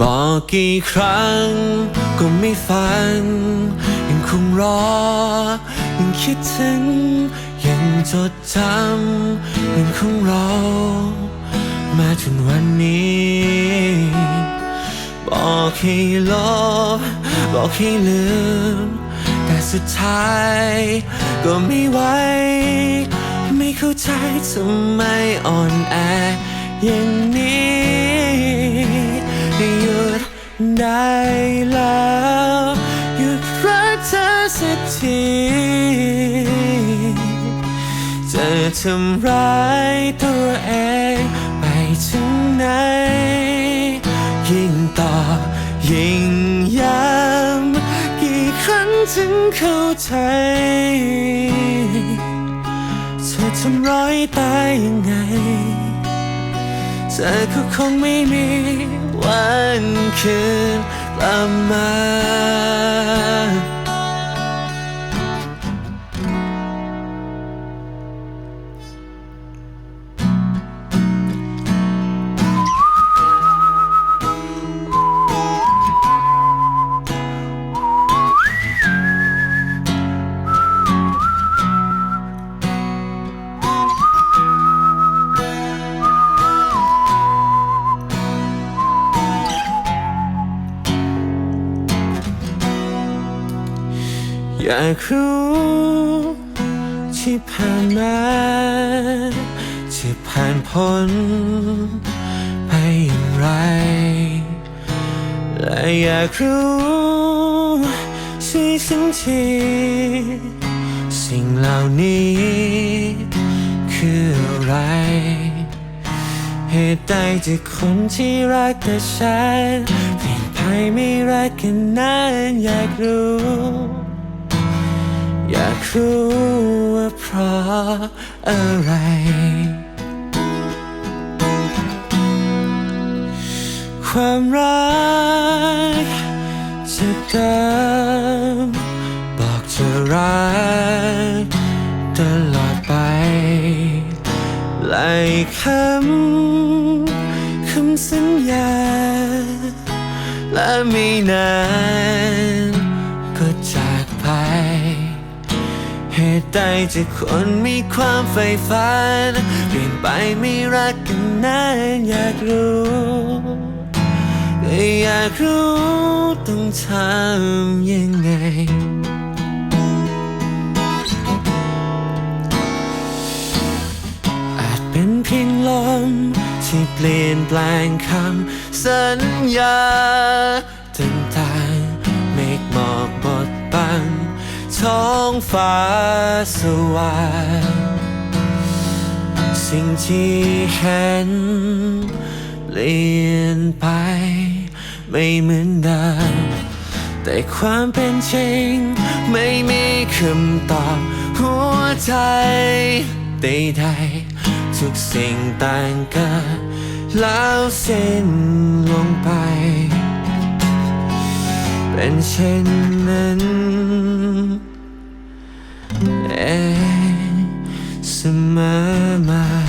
บอกกี่ครั้งก็ไม่ฟังยังคงรอ ยังคิดถึง ยังจดจำยังคงรอ มาจนวันนี้ บอกให้ลบบอกให้ลืม แต่สุดท้ายก็ไม่ไหวไม่เข้าใจทำไมอ่อนแอย่าง ได้แล้วหยุดรักเธอสักทีจะทำร้ายตัวเองไปถึงไหน ยิ่งต่อยิ่งย้ำกี่ครั้งถึงเข้าใจเธอทำร้ายตายยังไง เธอก็คงไม่มีวันคืนกลับมา อยากรู้ที่ผ่านมาที่ผ่านพ้นไปอย่างไร และอยากรู้ช่วยฉันทีสิ่งเหล่านี้ คืออะไร เหตุใดที่คนที่รักแต่ฉันเปลี่ยนไปไม่รักกันนานอยากรู้ รู้ว่าเพราะอะไร ความรักจะเดิมบอกจะรักตลอดไปไล่คำคำสัญญาและไม่นาน เหตุใดที่คนมีความใฝ่ฝันเปลี่ยนไปไม่รักกันนานอยากรู้ก็อยากรู้ต้องทำยังไงอาจเป็นเพียงลมที่เปลี่ยนแปลงคำสัญญา ท้องฟ้าสว่างสิ่งที่เห็นเปลี่ยนไปไม่เหมือนเดิมแต่ความเป็นจริง ไม่มีคำตอบหัวใจใดๆทุกสิ่งต่างกันแล้วสิ้นลงไป เป็นเช่นนั้น เองเสมอมา